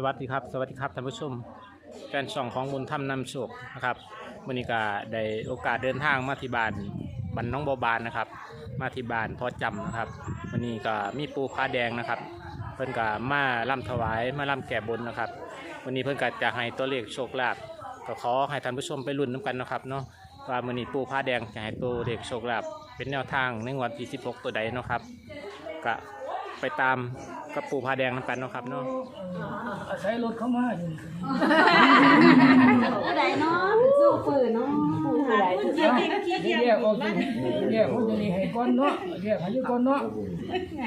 สวัสดีครับ สวัสดีครับท่านผู้ชมแฟนช่องของบุญธรรมนำโชคนะครับมื่อนี้ก็ได้โอกาสเดินทางมาที่บ้านบ้านน้องบาบานนะครับ มาที่บ้านพ่อจำนะครับวันนี้ก็มีปูผ้าแดงนะครับ เพิ่นก็มาล่ำถวายมาล่ำแก่บนนะครับวันนี้เพิ่นก็จะให้ตัวเลขโชคลาภก็ขอให้ท่านผู้ชมไปลุ้นน้ำกันนะครับเนาะว่ามื่อนี้ปูผ้าแดงจะให้ตัวเลขโชคลาภเป็นแนวทางในวันที่ 16 ตัวใดเนาะครับก็ ไปตามกับปูผ้าแดงน้ำกันเนาะครับเนาะอาศัยรถเข้ามาอยู่ผู้ใดเนาะสู้ฝืนเนาะผู้ใดเดี๋ยวแยกออกอยู่แยกเขาจะนี่ให้ก่อนเนาะแยกให้อยู่ก่อนเนาะ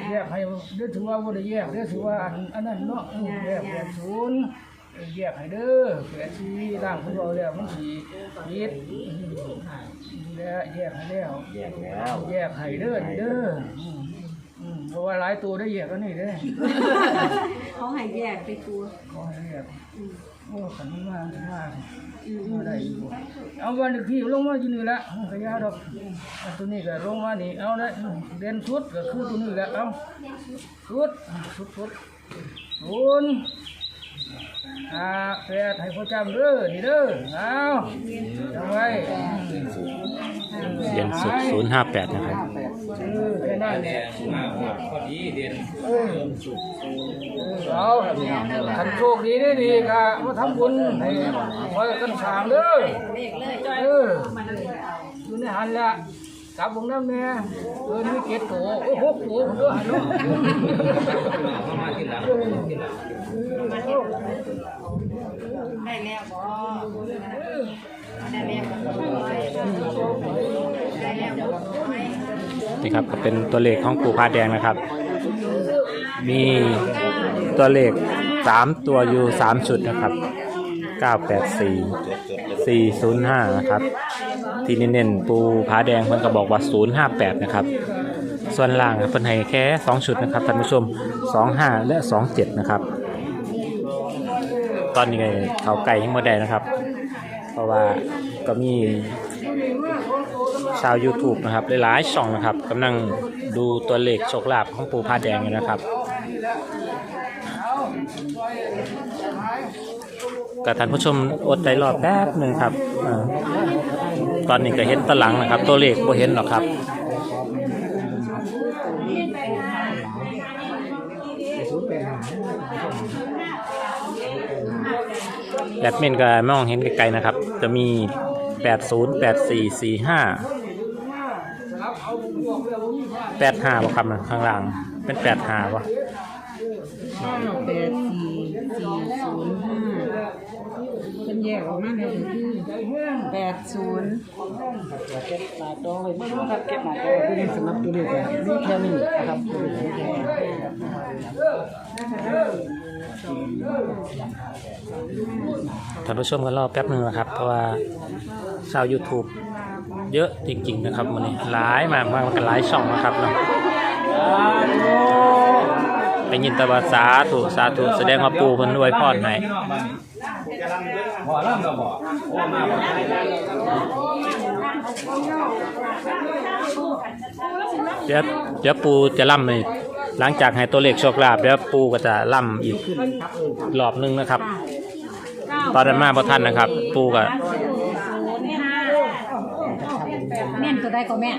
แยกให้เดี๋ยวถือว่าบ่ได้แยกเดี๋ยวถือว่าอันอันนั้นเนาะแยกแยกศูนย์แยกให้เด้อแปดสี่ร่างของเราแล้วมันสีผิดแล้วแยกให้แล้วแยกแล้วแยกให้เด้อนี่เด้ออืมอืม เพราะว่าหลายตัวได้แยกกันนี่เด้อเขาให้แยกไปตัว ขอให้แยกโอ้ขันมันมามามาได้อยู่เอาวันที่ลงมาอยู่นี่ละขยะดอกอันตัวนี้ก็ลงมานี่เอาได้เด่นสุดก็คือตัวนี้แหละเอาสุดสุดสุดศูนย์ อ่าแปดให้พ่อจำเด้อนี่เด้อเอาจำไว้เรียนสุด058นะครับ เออแค่นั้นแหละพอดีเด่นเออเอาขันโชคดีได้ดีก็มาทำบุญให้คอยกันสร้างเด้อเอออยู่ในหันละ กลับวงน้ำแน่เออนี่เกตโตโอ้โหโหผมด้วยหันเนาะเข้ามาทีหลังทีหลังได้แล้วบ่ได้แล้วได้แล้วนี่ครับเป็นตัวเลขของปูพาแดงนะครับ มีตัวเลข3ตัวอยู่3ชุดนะครับ 984 405 นะครับ ที่เน้นๆปูผาแดงเพิ่นก็บอกว่า 058 นะครับ ส่วนล่างเพิ่นให้แค่ 2 ชุดนะครับท่านผู้ชม 25 และ 27 นะครับ ตอนนี้เขาไก่ยังไม่ได้นะครับ เพราะว่าก็มีชาว YouTube นะครับหลายๆช่องนะครับกำลังดูตัวเลขโชคลาภของปูพาแดงอยู่นะครับ กับท่านผู้ชมอดใจรอแป๊บหนึ่งครับอ่าตอนนี้ก็เห็นตะหลังนะครับ ตัวเลขบ่เห็นหรอกครับแอดมินก็มองเห็นไกลๆนะครับ จะมี 80 84 45แปดห้าบ่ครับนะข้างล่างเป็นแป ห้าป่ะแปดสี่สี่ศูนย์ห้าเป็นแยกออกมาแล้วคือแปดศูนย์เก็บหน้าจอไว้เมื่อครับเก็บหน้าจอคือสำหรับตัวเลขนี่แค่นี้นะครับตัวเลขแค่นี้ท่านผู้ชมกันรอแป๊บหนึ่งนะครับ เพราะว่าชาว YouTube เยอะจริงๆนะครับวันนี้หลายมากมากกันหลายช่องนะครับเนาะ ไปยินแตะวาสาธุสาธุแสดงว่าปูเพิ่นอวยพรให้พอล่ำเราบอกโอ้มาบอกเดี๋ยวเดี๋ยวปูจะล่ำเลยหลังจากให้ตัวเลขโชคลาภเดี๋ยวปูก็จะล่ำอีกรอบหนึงนะครับ ตอนนั้นมาพระท่านนะครับ ปูก็ เน้น ตัวใดก็แม่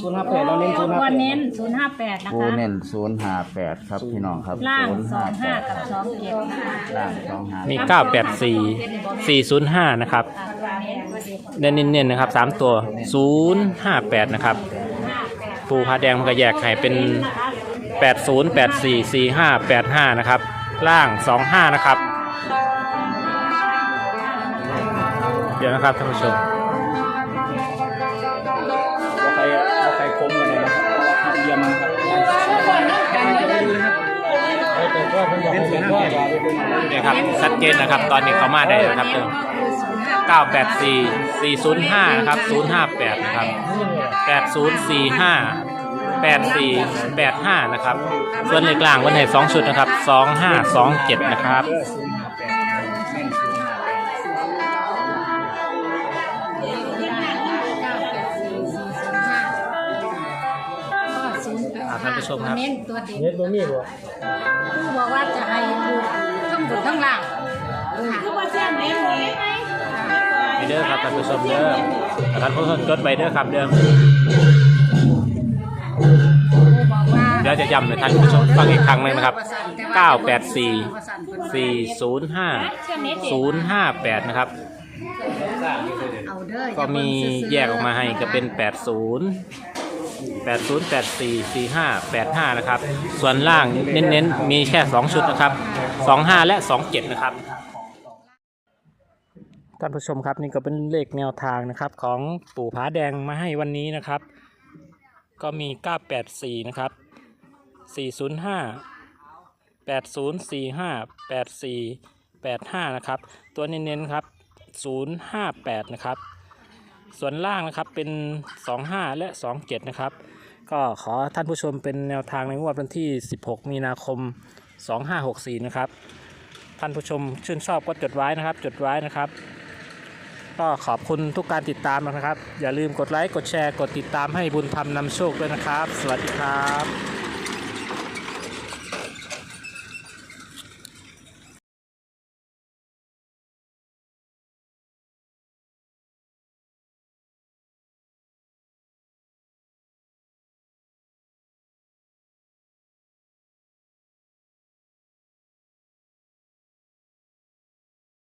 ศูนย์ห้าแปดเราเน้นศูนย์ห้าวันแปดเน้นศูนย์ห้าแปดนะโูคะ เน้นศูนย์ห้าแปดครับพี่น้องครับล่างศูนย์สอห้างแปห้าดกับสองเจ็ดนะคะล่างสองห้ามี 984 405 นะครับ เน้นๆนะครับ 3 ตัว 058 นะครับ ปูพาแดงมันก็แยกให้เป็น 80 84 45 85 นะครับ ล่าง 25 นะครับ เดี๋ยวนะครับท่านผู้ชม นะครับเยี่ยมนะครับนี่ครับชัดเจนนะครับ ตอนนี้เขามาได้แล้วครับเดิม984 405นะครับ058นะครับ8045 8485 นะครับ ส่วนเลขกลางวันไหน2ชุดนะครับ 2527 นะครับ ท่านผู้ชมครับ เน้นตัวเด็กเน็ตบ่มีบ่ผู้บอกว่าจะให้ดูทั้งล่างคือว่าเส้นไหนหวยไปเด้อครับท่านผู้ชมเด้อท่านผู้ชมจดไปเด้อครับเด้อเดี๋ยวจะย้ำให้ท่านผู้ชมฟังอีกครั้งหนึงนะครับ 984 405 058 นะครับ เอาเด้อก็มีแยกออกมาให้ก็เป็น 80 80 84 45 85 นะครับ ส่วนล่างเน้นๆ มีแค่ 2 ชุดนะครับ 25 และ 27 นะครับ ท่านผู้ชมครับนี่ก็เป็นเลขแนวทางนะครับของปู่ผาแดงมาให้วันนี้นะครับ ก็มี 984 นะครับ 405 8045 84 85 นะครับ ตัวเน้นๆ ครับ 058 นะครับ ส่วนล่างนะครับเป็น 25 และ 27 นะครับ ก็ขอท่านผู้ชมเป็นแนวทางในงวดวันที่ 16 มีนาคม 2564 นะครับ ท่านผู้ชมชื่นชอบก็จดไว้นะครับ จดไว้นะครับ ก็ขอบคุณทุกการติดตามนะครับ อย่าลืมกดไลค์ กดแชร์ กดติดตามให้บุญธรรมนำโชคด้วยนะครับ สวัสดีครับ